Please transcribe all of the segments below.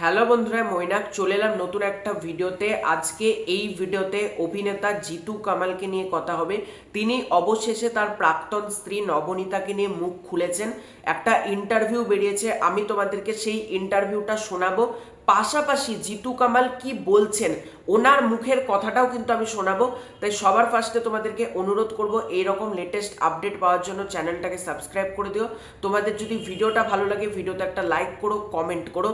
Hello বন্ধুরা মৈনাক, চলে এলাম নতুন একটা ভিডিওতে। আজকে এই ভিডিওতে অভিনেতা জিতু কামালকে নিয়ে কথা হবে। তিনি অবশেষে তার প্রাক্তন স্ত্রী নবনীতাকে নিয়ে মুখ খুলেছেন। একটা ইন্টারভিউ বেরিয়েছে, আমি তোমাদেরকে সেই ইন্টারভিউটা শোনাবো। পাশাপাশি জিতু কামাল কি বলছেন, ওনার মুখের কথাটাও কিন্তু আমি শোনাবো। তাই সবার ফার্স্টে তোমাদেরকে অনুরোধ করব, এইরকম লেটেস্ট আপডেট পাওয়ার জন্য চ্যানেলটাকে সাবস্ক্রাইব করে দিও। তোমাদের যদি ভিডিওটা ভালো লাগে, ভিডিওতে একটা লাইক করো কমেন্ট করো।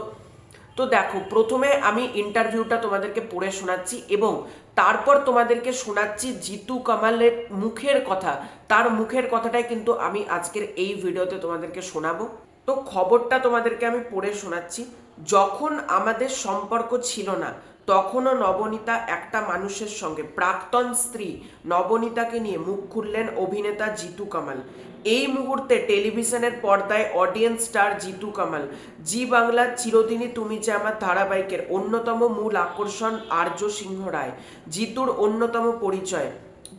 তো দেখো, প্রথমে আমি ইন্টারভিউটা তোমাদেরকে পড়ে শোনাচ্ছি এবং তারপর তোমাদেরকে শোনাচ্ছি জিতু কামালের মুখের কথা। তার মুখের কথাটাই কিন্তু আমি আজকের এই ভিডিওতে তোমাদেরকে শোনাবো। তো খবরটা তোমাদেরকে আমি পড়ে শোনাচ্ছি। যখন আমাদের সম্পর্ক ছিল না, তখনও নবনীতা একটা মানুষের সঙ্গে, প্রাক্তন স্ত্রী নবনীতাকে নিয়ে মুখ খুললেন অভিনেতা জিতু কামাল। এই মুহূর্তে টেলিভিশনের পর্দায় audience star Jitu Kamal. Zee বাংলার চিরদিনই তুমি যে আমার ধারাবাহিকের অন্যতম মূল আকর্ষণ আর্য সিংহ রায়, জিতুর অন্যতম পরিচয়।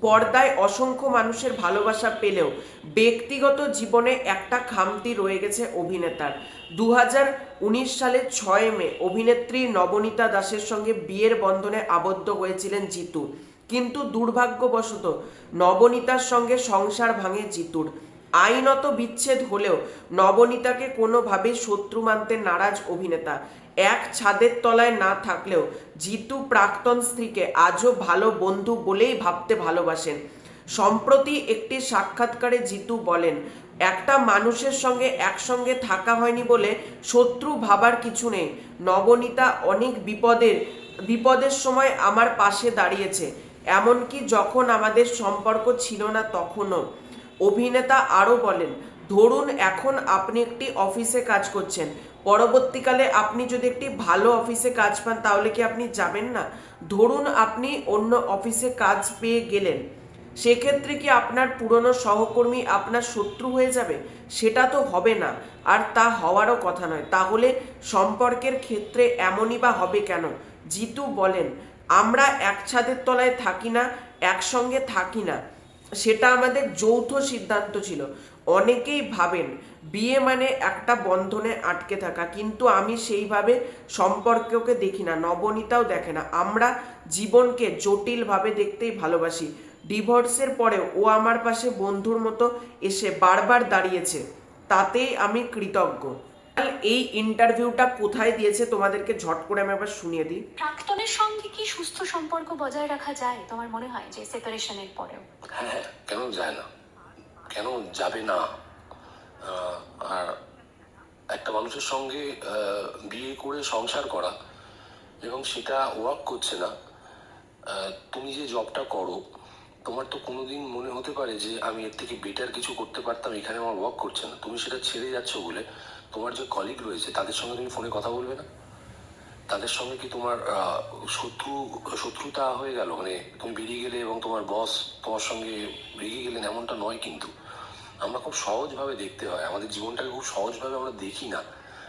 পর্দায় অসংখ্য মানুষের ভালোবাসা পেলেও ব্যক্তিগত জীবনে একটা খামতি রয়ে গেছে অভিনেতার। দু উনিশ সালের ছয় মে অভিনেত্রী নবনীতা দাসের সঙ্গে বিয়ের বন্ধনে আবদ্ধ হয়েছিলেন জিতু। কিন্তু দুর্ভাগ্যবশত নবনীতার সঙ্গে সংসার ভাঙে জিতুর। আইনত বিচ্ছেদ হলেও নবনীতাকে কোনোভাবেই শত্রু মানতে নারাজ অভিনেতা। এক ছাদের তলায় না থাকলেও জিতু প্রাক্তন স্ত্রীকে আজও ভালো বন্ধু বলেই ভাবতে ভালোবাসেন। সম্প্রতি একটি সাক্ষাৎকারে জিতু বলেন, একটা মানুষের সঙ্গে একসঙ্গে থাকা হয়নি বলে শত্রু ভাবার কিছু নেই। নবনীতা অনেক বিপদের বিপদের সময় আমার পাশে দাঁড়িয়েছে। এমনকি যখন আমাদের সম্পর্ক ছিল না তখনও। অভিনেতা আরও বলেন ধরুন এখন আপনি একটি অফিসে কাজ করছেন, পরবর্তীকালে আপনি যদি একটি ভালো অফিসে কাজ পান তাহলে কি আপনি যাবেন না? ধরুন আপনি অন্য অফিসে কাজ পেয়ে গেলেন, সেক্ষেত্রে কি আপনার পুরনো সহকর্মী আপনার শত্রু হয়ে যাবে? সেটা তো হবে না, আর তা হওয়ারও কথা নয়। তাহলে সম্পর্কের ক্ষেত্রে এমনই বা হবে কেন? জিতু বলেন, আমরা এক ছাদের তলায় থাকি না, একসঙ্গে থাকি না। সেটা আমাদের যৌথ সিদ্ধান্ত ছিল। অনেকেই ভাবেন, বিয়ে মানে একটা বন্ধনে আটকে থাকা। কিন্তু আমি সেইভাবে সম্পর্ককে দেখি না, নবনীতাও দেখে না। আমরা জীবনকে জটিলভাবে দেখতেই ভালোবাসি। ডিভোর্সের পরেও ও আমার পাশে বন্ধুর মতো এসে বারবার দাঁড়িয়েছে। তাতেই আমি কৃতজ্ঞ। এই ইন্টারভিউটা কোথায় দিয়েছে তোমাদেরকে ঝট করে আমি আবার শুনিয়ে দিই। প্রাক্তনের সঙ্গে কি সুস্থ সম্পর্ক বজায় রাখা যায়? তোমার মনে হয় যে সেপারেশনের পরেও? হ্যাঁ হ্যাঁ কেন যায় না? কেন যাবে না? আর একটা মানুষের সঙ্গে বিয়ে করে সংসার করা এবং সেটা ওয়ার্ক করছে না তুমি যে জবটা করো, তোমার তো কোনোদিন মনে হতে পারে যে আমি এর থেকে বেটার কিছু করতে পারতাম, এখানে আমার ওয়ার্ক করছে না। তুমি সেটা ছেড়ে যাচ্ছ বলে তোমার যে কলিগ রয়েছে, তাদের সঙ্গে তুমি ফোনে কথা বলবে না? তাদের সঙ্গে কি তোমার শত্রু, শত্রুতা হয়ে গেল? মানে তুমি বেরিয়ে গেলে এবং তোমার বস তোমার সঙ্গে বেরিয়ে গেলেন এমনটা নয় কিন্তু। আমরা খুব সহজভাবে দেখতে হয়। আমাদের জীবনটাকে খুব সহজভাবে আমরা দেখি না।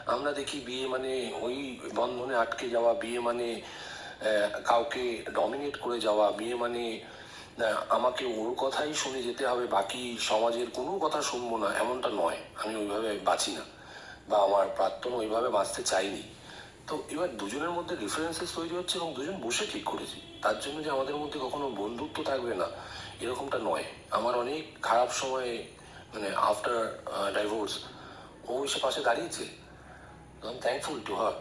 আমরা দেখি বিয়ে মানে ওই বন্ধনে আটকে যাওয়া, বিয়ে মানে কাউকে ডমিনেট করে যাওয়া, বিয়ে মানে আমাকে ওর কথাই শুনে যেতে হবে, বাকি সমাজের কোনো কথা শুনব না, এমনটা নয়। আমি ওইভাবে বাঁচি না। বা আমার প্রাক্তন ওইভাবে বাঁচতে চাইনি। তো এবার দুজনের মধ্যে ডিফারেন্সেস তৈরি হচ্ছে এবং দুজন বসে ঠিক করেছি। তার জন্য যে আমাদের মধ্যে কখনো বন্ধুত্ব থাকবে না, এরকমটা নয়। আমার অনেক খারাপ সময়ে মানে আফটার ডাইভোর্স ও এসে পাশে দাঁড়িয়েছে। I am thankful to her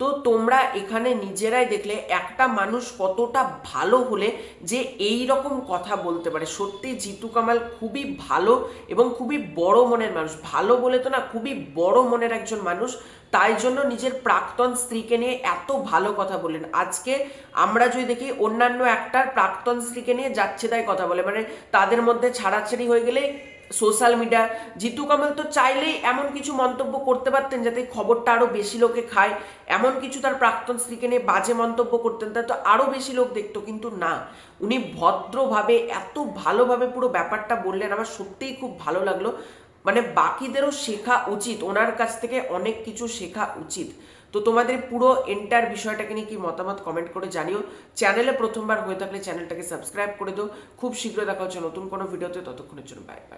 তো তোমরা এখানে নিজেরাই দেখলে একটা মানুষ কতটা ভালো হলে যে এই রকম কথা বলতে পারে। সত্যি জিতু কামাল খুবই ভালো এবং খুবই বড় মনের মানুষ। ভালো বলে তো না, খুবই বড় মনের একজন মানুষ। তাই জন্য নিজের প্রাক্তন স্ত্রীকে নিয়ে এত ভালো কথা বললেন। আজকে আমরা যদি দেখি অন্যান্য একটার প্রাক্তন স্ত্রীকে নিয়ে যাচ্ছে তাই কথা বলে। মানে তাদের মধ্যে ছাড়াছাড়ি হয়ে গেলে সোশ্যাল মিডিয়া, জিতু কামাল তো চাইলেই এমন কিছু মন্তব্য করতে পারতেন যাতে খবরটা আরও বেশি লোকে খায়। এমন কিছু তার প্রাক্তন স্ত্রীকে নিয়ে বাজে মন্তব্য করতেন, তা তো আরও বেশি লোক দেখতো, কিন্তু না। উনি ভদ্রভাবে, এত ভালোভাবে পুরো ব্যাপারটা বললেন, আমার সত্যিই খুব ভালো লাগল। মানে বাকিদেরও শেখা উচিত, ওনার কাছ থেকে অনেক কিছু শেখা উচিত। তো তোমাদের পুরো এন্টার বিষয়টাকে নিয়ে কি মতামত কমেন্ট করে জানিও। চ্যানেলে প্রথমবার হয়ে থাকলে চ্যানেলটাকে সাবস্ক্রাইব করে দিও। খুব শীঘ্র দেখা হচ্ছে নতুন কোনো ভিডিওতে, ততক্ষণের জন্য বাই বাই